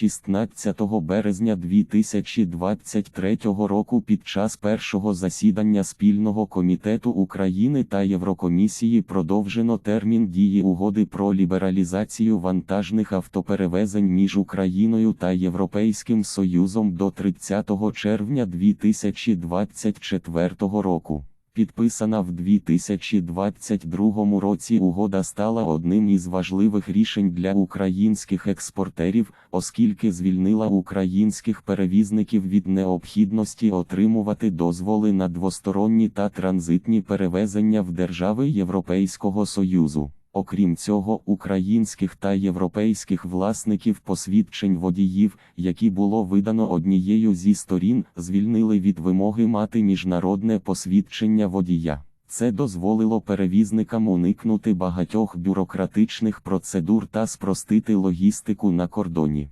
16 березня 2023 року під час першого засідання спільного комітету України та Єврокомісії продовжено термін дії угоди про лібералізацію вантажних автоперевезень між Україною та Європейським Союзом до 30 червня 2024 року. Підписана в 2022 році угода стала одним із важливих рішень для українських експортерів, оскільки звільнила українських перевізників від необхідності отримувати дозволи на двосторонні та транзитні перевезення в держави Європейського Союзу. Окрім цього, українських та європейських власників посвідчень водіїв, які було видано однією зі сторін, звільнили від вимоги мати міжнародне посвідчення водія. Це дозволило перевізникам уникнути багатьох бюрократичних процедур та спростити логістику на кордоні.